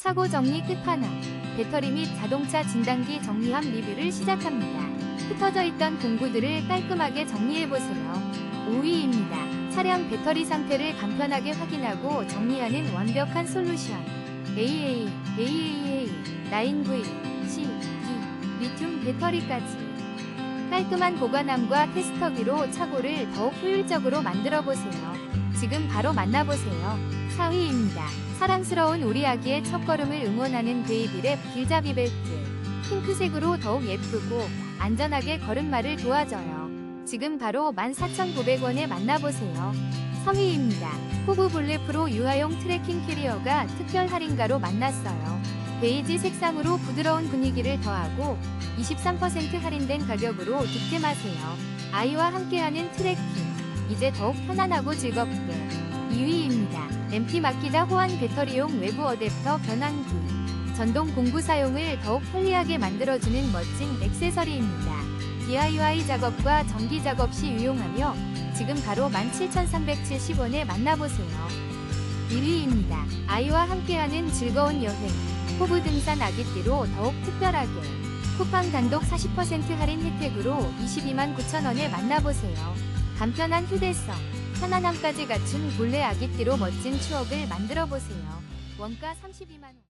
사고 정리 끝판왕. 배터리 및 자동차 진단기 정리함 리뷰를 시작합니다. 흩어져 있던 공구들을 깔끔하게 정리해보세요. 5위입니다. 차량 배터리 상태를 간편하게 확인하고 정리하는 완벽한 솔루션. AA, AAA, 9V, C, D, 리튬 배터리까지. 깔끔한 보관함과 테스터기로 차고를 더욱 효율적으로 만들어 보세요. 지금 바로 만나보세요. 4위입니다. 사랑스러운 우리 아기의 첫걸음을 응원하는 베이비랩 길잡이 벨트. 핑크색으로 더욱 예쁘고 안전하게 걸음마를 도와줘요. 지금 바로 14,900원에 만나보세요. 3위입니다. 호브 블랙 프로 유아용 트래킹 캐리어가 특별 할인가로 만났어요. 베이지 색상으로 부드러운 분위기를 더하고 23% 할인된 가격으로 득템하세요. 아이와 함께하는 트래킹. 이제 더욱 편안하고 즐겁게. 2위입니다. MT 마키다 호환 배터리용 외부 어댑터 변환기. 전동 공구 사용을 더욱 편리하게 만들어주는 멋진 액세서리입니다. DIY 작업과 전기 작업 시 유용하며 지금 바로 17,370원에 만나보세요. 1위입니다. 아이와 함께하는 즐거운 여행. 호브 등산 아기띠로 더욱 특별하게. 쿠팡 단독 40% 할인 혜택으로 22만 9천원에 만나보세요. 간편한 휴대성, 편안함까지 갖춘 본래 아기띠로 멋진 추억을 만들어 보세요. 원가 32만 원.